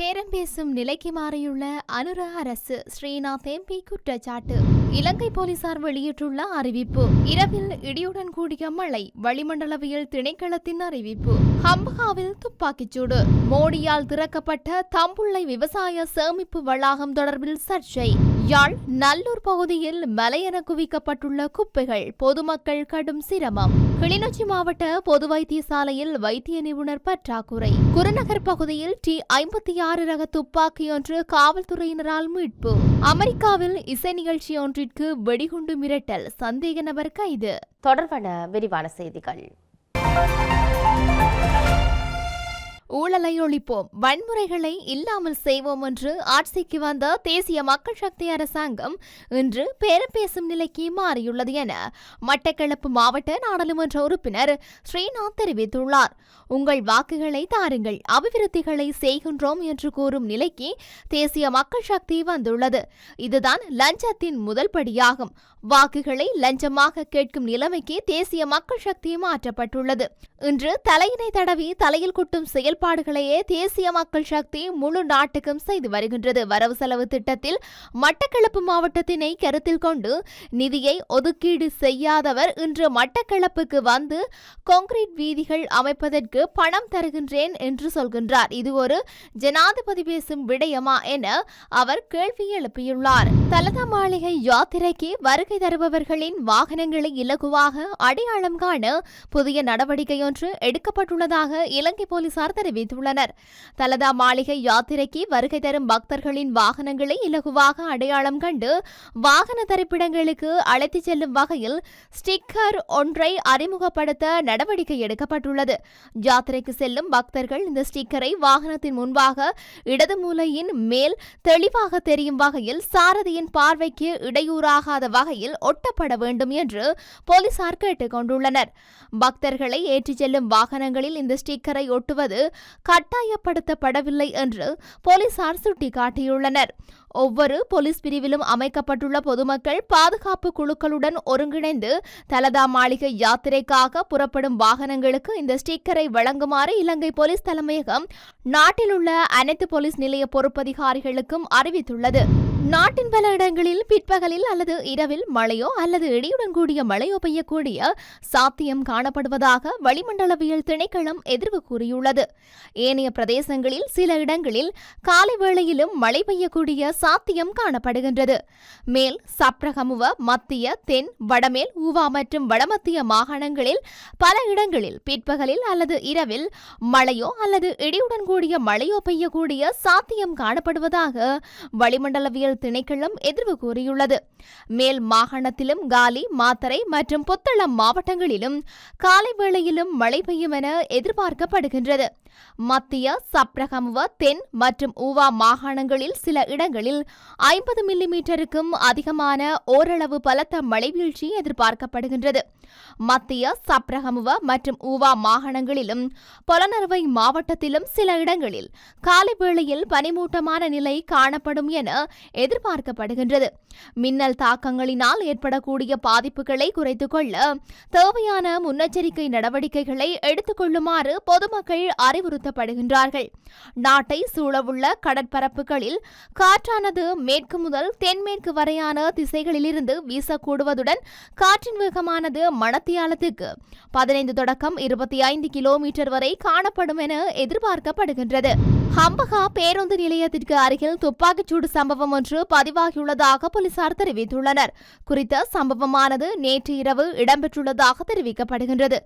பேரம் பேசும் நிலைக்கு மாறியுள்ள அனுர அரசு ஸ்ரீநாத் எம்பி குற்றச்சாட்டு. இலங்கை போலீசார் வெளியிட்டுள்ள அறிவிப்பு. இரவில் இடியுடன் கூடிய மழை வளிமண்டலவியல் திணைக்களத்தின் அறிவிப்பு. ஹம்பகாவில் துப்பாக்கிச்சூடு மோடியால் திறக்கப்பட்ட தம்புள்ளை விவசாய சேமிப்பு வளாகம் தொடர்பில் சர்ச்சை. யாழ் நல்லூர் பகுதியில் மலையென குவிக்கப்பட்டுள்ள குப்பைகள் பொதுமக்கள் கடும் சிரமம். கிளிநொச்சி மாவட்ட பொது வைத்தியசாலையில் வைத்திய நிபுணர் பற்றாக்குறை. குருநகர் பகுதியில் டி ஐம்பத்தி ஆறு ரக துப்பாக்கி ஒன்று காவல்துறையினரால் மீட்பு. அமெரிக்காவில் இசை நிகழ்ச்சி ஒன்றிற்கு வெடிகுண்டு மிரட்டல் சந்தேக நபர் கைது. தொடர்பான விரிவான செய்திகள். ஊழலை ஒழிப்போம் வன்முறைகளை இல்லாமல் செய்வோம் என்று ஆட்சிக்கு வந்த தேசிய மக்கள் சக்தி அரசாங்கம் இன்று பேரம் பேசும் நிலைக்கு மாறியுள்ளது என மட்டக்களப்பு மாவட்ட நாடாளுமன்ற உறுப்பினர் ஸ்ரீநாத் தெரிவித்துள்ளார். உங்கள் வாக்குகளை தாருங்கள் அபிவிருத்திகளை செய்கின்றோம் என்று கூறும் நிலைக்கு தேசிய மக்கள் சக்தி வந்துள்ளது. இதுதான் லஞ்சத்தின் முதல் படியாகும். வாக்குகளை லஞ்சமாக கேட்கும் நிலைமைக்கு தேசிய மக்கள் சக்தி மாற்றப்பட்டுள்ளது. இன்று தலையினை தடவி தலையில் குட்டும் ஏற்பாடுகளையே தேசிய மக்கள் சக்தி முழு நாட்டுக்கும் செய்து வருகின்றது. வரவு செலவு திட்டத்தில் மட்டக்களப்பு மாவட்டத்தினை கருத்தில் கொண்டு நிதியை ஒதுக்கீடு செய்யாதவர் இன்று மட்டக்களப்புக்கு வந்து கான்கிரீட் வீதிகள் அமைப்பதற்கு பணம் தருகின்றேன் என்று சொல்கின்றார். இது ஒரு ஜனாதிபதி பேசும் விடயமா என அவர் கேள்வி எழுப்பியுள்ளார். தலதா மாளிகை யாத்திரைக்கு வருகை தருபவர்களின் வாகனங்களை இலகுவாக அடையாளம் காண புதிய நடவடிக்கை ஒன்று எடுக்கப்பட்டுள்ளதாக இலங்கை போலீசார் தெரிவித்துள்ளனர். தலதா மாளிகை யாத்திரைக்கு வருகை தரும் பக்தர்களின் வாகனங்களை இலகுவாக அடையாளம் கண்டு வாகன தரிப்பிடங்களுக்கு அழைத்துச் செல்லும் வகையில் ஸ்டிக்கர் ஒன்றை அறிமுகப்படுத்த நடவடிக்கை எடுக்கப்பட்டுள்ளது. யாத்திரைக்கு செல்லும் பக்தர்கள் இந்த ஸ்டிக்கரை வாகனத்தின் முன்பாக இடது மூலையின் மேல் தெளிவாக தெரியும் வகையில் சாரதியின் பார்வைக்கு இடையூறாகாத வகையில் ஒட்டப்பட வேண்டும் என்று போலீசார் கேட்டுக் கொண்டுள்ளனர். பக்தர்களை ஏற்றிச் செல்லும் வாகனங்களில் இந்த ஸ்டிக்கரை ஒட்டுவது கட்டாயப்படுத்தப்படவில்லை என்று போலீசார் சுட்டிக்காட்டியுள்ளனர். ஒவ்வொரு போலீஸ் பிரிவிலும் அமைக்கப்பட்டுள்ள பொதுமக்கள் பாதுகாப்பு குழுக்களுடன் ஒருங்கிணைந்து தலதா மாளிகை யாத்திரைக்காக புறப்படும் வாகனங்களுக்கு இந்த ஸ்டிக்கரை வழங்குமாறு இலங்கை போலீஸ் தலைமையகம் நாட்டில் உள்ள அனைத்து போலீஸ் நிலைய பொறுப்பதிகாரிகளுக்கும் அறிவித்துள்ளது. நாட்டின் பல இடங்களில் பிற்பகலில் அல்லது இரவில் மழையோ அல்லது இடியுடன் கூடிய மழையோ பெய்யக்கூடிய சாத்தியம் காணப்படுவதாக வளிமண்டலவியல் திணைக்களம் எதிர்வு கூறியுள்ளது. ஏனைய பிரதேசங்களில் சில இடங்களில் காலை வேளையிலும் மழை பெய்யக்கூடிய சாத்தியம் காணப்படுகின்றது. மேல் சப்ரகமுவ மத்திய தென் வடமேல் ஊவா மற்றும் வடமத்திய மாகாணங்களில் பல இடங்களில் பிற்பகலில் அல்லது இரவில் மழையோ அல்லது இடியுடன் கூடிய மழையோ பெய்யக்கூடிய சாத்தியம் காணப்படுவதாக வளிமண்டலவியல் திணைக்களம் எதிர்வு கூறியுள்ளது. மேல் மாகாணத்திலும் காலி மாத்தரை மற்றும் புத்தளம் மாவட்டங்களிலும் காலை வேளையிலும் மழை பெய்யும் என எதிர்பார்க்கப்படுகின்றது. மத்திய சப்ரகமுவ தென் மற்றும் ஊவா மாகாணங்களில் சில இடங்களில் நிலையில் ஐம்பது மில்லிமீட்டருக்கும் அதிகமான ஓரளவு பலத்த மழை வீழ்ச்சி எதிர்பார்க்கப்படுகின்றது. மத்திய சப்ரகமுவ மற்றும் ஊவா மாகாணங்களிலும் பொலனறுவை மாவட்டத்திலும் சில இடங்களில் காலை வேளையில் பனிமூட்டமான நிலை காணப்படும் என எதிர்பார்க்கப்படுகின்றது. மின்னல் தாக்கங்களினால் ஏற்படக்கூடிய பாதிப்புகளை குறைத்துக் கொள்ள தேவையான முன்னெச்சரிக்கை நடவடிக்கைகளை எடுத்துக் கொள்ளுமாறு பொதுமக்கள் அறிவுறுத்தப்படுகின்றார்கள். நாட்டை சூழவுள்ள கடற்பரப்புகளில் காற்றானது மேற்கு முதல் தென்மேற்கு வரையான திசைகளிலிருந்து வீசக்கூடுவதுடன் காற்றின் வேகமானது மணத்தியாலத்துக்கு பதினைந்து தொடக்கம் இருபத்தி ஐந்து கிலோமீட்டர் வரை காணப்படும் என எதிர்பார்க்கப்படுகின்றது. ஹம்பகா பேருந்து நிலையத்திற்கு அருகில் துப்பாக்கிச்சூடு சம்பவம் ஒன்று பதிவாகியுள்ளதாக போலீசார் தெரிவித்துள்ளனர். குறித்த சம்பவமானது நேற்று இரவு இடம்பெற்றுள்ளதாக தெரிவிக்கப்படுகின்றது.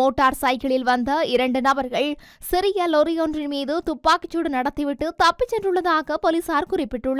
மோட்டார் சைக்கிளில் வந்த இரண்டு நபர்கள் சிறிய லொரியொன்றின் மீது துப்பாக்கிச்சூடு நடத்திவிட்டு தப்பிச் சென்றுள்ளதாக போலீசார் குறிப்பிட்டுள்ளனர்.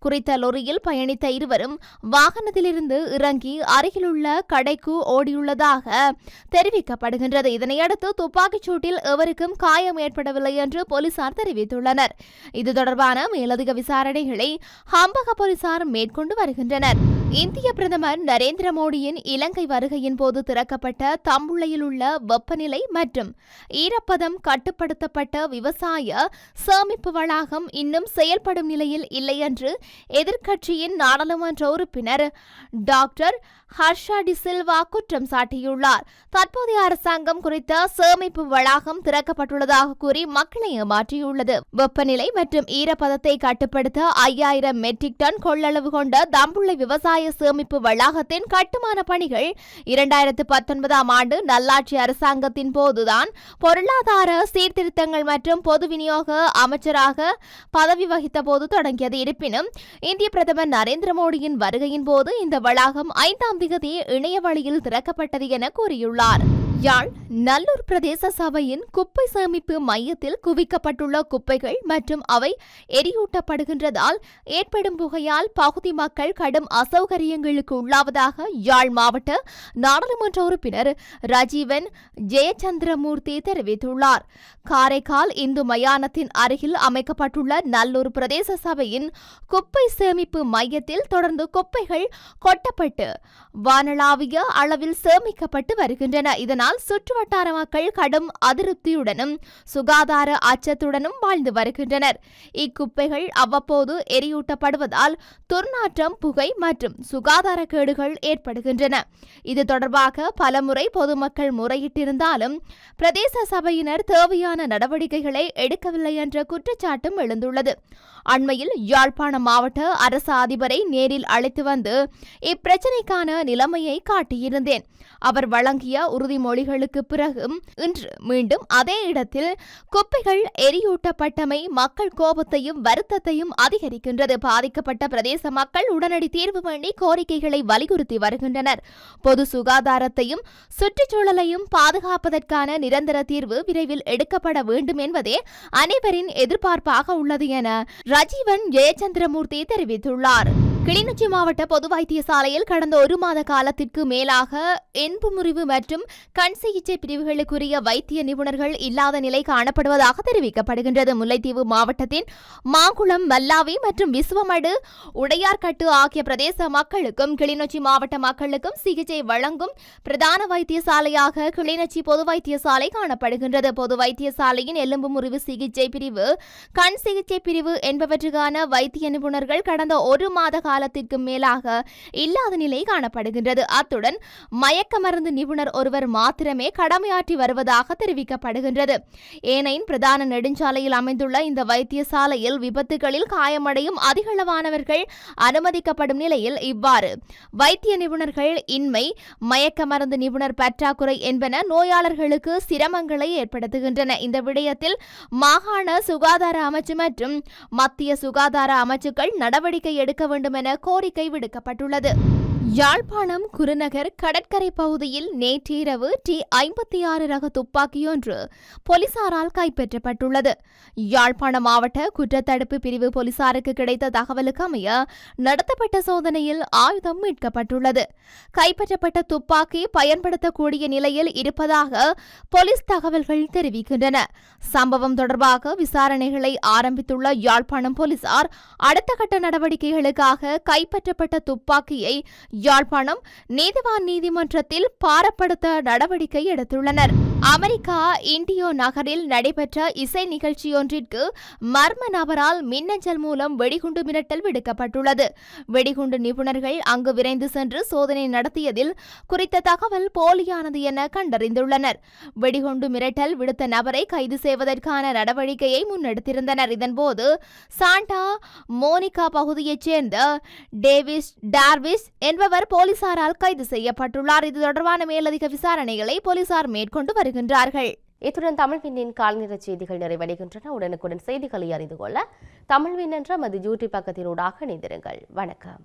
குறித்த லொரியில் பயணித்த இருவரும் வாகனத்திலிருந்து இறங்கி அருகிலுள்ள கடைக்கு ஓடியுள்ளதாக தெரிவிக்கப்படுகின்றது. இதனையடுத்து துப்பாக்கிச்சூட்டில் எவருக்கும் காயம் ஏற்படவில்லை என்று போலீசார் தெரிவித்துள்ளனர். இது தொடர்பான மேலதிக விசாரணைகளை ஹம்பக போலீசார் மேற்கொண்டு வருகின்றனர். இந்திய பிரதமர் நரேந்திர மோடியின் இலங்கை வருகையின் போது திறக்கப்பட்ட தம்புள்ளையில் உள்ள வெப்பநிலை மற்றும் ஈரப்பதம் கட்டுப்படுத்தப்பட்ட விவசாய சேமிப்பு வளாகம் இன்னும் செயல்படும் நிலையில் இல்லை என்று எதிர்க்கட்சியின் நாடாளுமன்ற உறுப்பினர் டாக்டர் ஹர்ஷா டிசில்வா குற்றம் சாட்டியுள்ளார். தற்போதைய அரசாங்கம் குறித்த சேமிப்பு வளாகம் திறக்கப்பட்டுள்ளதாக கூறி மக்களை ஏமாற்றியுள்ளது. வெப்பநிலை மற்றும் ஈரப்பதத்தை கட்டுப்படுத்த ஐயாயிரம் மெட்ரிக் டன் கொள்ளளவு கொண்ட தம்புள்ளை விவசாய சேமிப்பு வளாகத்தின் கட்டுமான பணிகள் இரண்டாயிரத்து பத்தொன்பதாம் ஆண்டு நல்லாட்சி அரசாங்கத்தின் போதுதான் பொருளாதார சீர்திருத்தங்கள் மற்றும் பொது விநியோக அமைச்சராக பதவி வகித்த போது தொடங்கியது. இருப்பினும் இந்திய பிரதமர் நரேந்திர மோடியின் வருகையின் போது இந்த வளாகம் ஐந்தாம் திகதி இணைய வழியில் திறக்கப்பட்டது என கூறியுள்ளார். யாழ் நல்லூர் பிரதேச சபையின் குப்பை சேமிப்பு மையத்தில் குவிக்கப்பட்டுள்ள குப்பைகள் மற்றும் அவை எரியூட்டப்படுகின்றதால் ஏற்படும் புகையால் பகுதி மக்கள் கடும் அசௌகரியங்களுக்கு உள்ளாவதாக யாழ் மாவட்ட நாடாளுமன்ற உறுப்பினர் ரஜீவன் ஜெயச்சந்திரமூர்த்தி தெரிவித்துள்ளார். காரைக்கால் இந்து மயானத்தின் அருகில் அமைக்கப்பட்டுள்ள நல்லூர் பிரதேச சபையின் குப்பை சேமிப்பு மையத்தில் தொடர்ந்து குப்பைகள் கொட்டப்பட்டு வானளாவிய அளவில் சேமிக்கப்பட்டு வருகின்றன. இதனால் சுற்றுவட்டார மக்கள் கடும் அதிருப்தியுடனும் சுகாதார அச்சத்துடனும் வாழ்ந்து வருகின்றனர். இக்குப்பைகள் அவ்வப்போது எரியூட்டப்படுவதால் துர்நாற்றம் புகை மற்றும் சுகாதார கேடுகள் ஏற்படுகின்றன. இது தொடர்பாக பலமுறை பொதுமக்கள் முறையிட்டிருந்தாலும் பிரதேச சபையினர் தேவையான நடவடிக்கைகளை எடுக்கவில்லை என்ற குற்றச்சாட்டும் எழுந்துள்ளது. அண்மையில் யாழ்ப்பாண மாவட்ட அரசு அதிபரை நேரில் அழைத்து வந்து இப்பிரச்சினைக்கான நிலைமையை காட்டியிருந்தேன். அவர் வழங்கிய உறுதிமொழி உறுதிமொழிகளுக்கு பிறகு இன்று மீண்டும் அதே இடத்தில் குப்பைகள் எரியூட்டப்பட்டமை மக்கள் கோபத்தையும் வருத்தத்தையும் அதிகரிக்கின்றது. பாதிக்கப்பட்ட பிரதேச மக்கள் உடனடி தீர்வு வேண்டி கோரிக்கைகளை வலியுறுத்தி வருகின்றனர். பொது சுகாதாரத்தையும் சுற்றுச்சூழலையும் பாதுகாப்பதற்கான நிரந்தர தீர்வு விரைவில் எடுக்கப்பட வேண்டும் என்பதே அனைவரின் எதிர்பார்ப்பாக உள்ளது என ரஜீவன் ஜெயச்சந்திரமூர்த்தி தெரிவித்துள்ளார். கிளிநொச்சி மாவட்ட பொது வைத்தியசாலையில் கடந்த ஒரு மாத காலத்திற்கு மேலாக என்பு முறிவு மற்றும் கண் சிகிச்சை பிரிவுகளுக்குரிய வைத்திய நிபுணர்கள் இல்லாத நிலை காணப்படுவதாக தெரிவிக்கப்படுகின்றது. முல்லைத்தீவு மாவட்டத்தின் மாங்குளம் மல்லாவி மற்றும் விசுவமடு உடையார்கட்டு ஆகிய பிரதேச மக்களுக்கும் கிளிநொச்சி மாவட்ட மக்களுக்கும் சிகிச்சை வழங்கும் பிரதான வைத்தியசாலையாக கிளிநொச்சி பொது வைத்தியசாலை காணப்படுகின்றது. பொது வைத்தியசாலையின் எலும்பு முறிவு சிகிச்சை பிரிவு கண் சிகிச்சை பிரிவு என்பவற்றுக்கான வைத்திய நிபுணர்கள் கடந்த ஒரு மாத கால காலத்திற்கு மேலாக இல்லாத நிலை காணப்படுகின்றது. அத்துடன் மயக்க மருந்து நிபுணர் ஒருவர் மாத்திரமே கடமையாற்றி வருவதாக தெரிவிக்கப்படுகின்றது. ஏனையின் பிரதான நெடுஞ்சாலையில் அமைந்துள்ள இந்த வைத்தியசாலையில் விபத்துகளில் காயமடையும் அதிகளவானவர்கள் அனுமதிக்கப்படும் நிலையில் இவ்வாறு வைத்திய நிபுணர்கள் இன்மை மயக்க மருந்து நிபுணர் பற்றாக்குறை என்பன நோயாளர்களுக்கு சிரமங்களை ஏற்படுத்துகின்றன. இந்த விடயத்தில் மாகாண சுகாதார அமைச்சு மற்றும் மத்திய சுகாதார அமைச்சுக்கள் நடவடிக்கை எடுக்க வேண்டும் என கோரிக்கை விடுக்கப்பட்டுள்ளது. யாழ்ப்பாணம் குருநகர் கடற்கரை பகுதியில் நேற்றிரவு டி ஐம்பத்தி ஆறு ரக துப்பாக்கியொன்று போலீசாரால் கைப்பற்றப்பட்டுள்ளது. யாழ்ப்பாணம் மாவட்ட குற்றத்தடுப்பு பிரிவு போலீசாருக்கு கிடைத்த தகவலுக்கு அமைய நடத்தப்பட்ட சோதனையில் ஆயுதம் மீட்கப்பட்டுள்ளது. கைப்பற்றப்பட்ட துப்பாக்கி பயன்படுத்தக்கூடிய நிலையில் இருப்பதாக போலீஸ் தகவல்கள் தெரிவிக்கின்றன. சம்பவம் தொடர்பாக விசாரணைகளை ஆரம்பித்துள்ள யாழ்ப்பாணம் போலீசார் அடுத்த கட்ட நடவடிக்கைகளுக்காக கைப்பற்றப்பட்ட துப்பாக்கியை யாழ்ப்பாணம் நீதிவான் நீதிமன்றத்தில் பாரப்படுத்த நடவடிக்கை எடுத்துள்ளனர். அமெரிக்கா இண்டியோ நகரில் நடைபெற்ற இசை நிகழ்ச்சியொன்றிற்கு மர்ம நபரால் மின்னஞ்சல் மூலம் வெடிகுண்டு மிரட்டல் விடுக்கப்பட்டுள்ளது. வெடிகுண்டு நிபுணர்கள் அங்கு விரைந்து சென்று சோதனை நடத்தியதில் குறித்த தகவல் போலியானது என கண்டறிந்துள்ளனர். வெடிகுண்டு மிரட்டல் விடுத்த நபரை கைது செய்வதற்கான நடவடிக்கையை முன்னெடுத்திருந்தனர். இதன்போது சாண்டா மோனிகா பகுதியைச் சேர்ந்த டேவிஸ் டார்விஸ் என்பவர் போலீசாரால் கைது செய்யப்பட்டுள்ளார். இது தொடர்பான மேலதிக விசாரணைகளை போலீசார் மேற்கொண்டு வருகிறார். வருகின்றார்கள் இத்துடன் தமிழ்வின்னின் கால்நிற செய்திகள் நிறைவடைகின்றன. உடனுக்குடன் செய்திகளை அறிந்து கொள்ள தமிழ்வின் என்ற மது யூடியூப் பக்கத்தினூடாக இணைந்திருங்கள். வணக்கம்.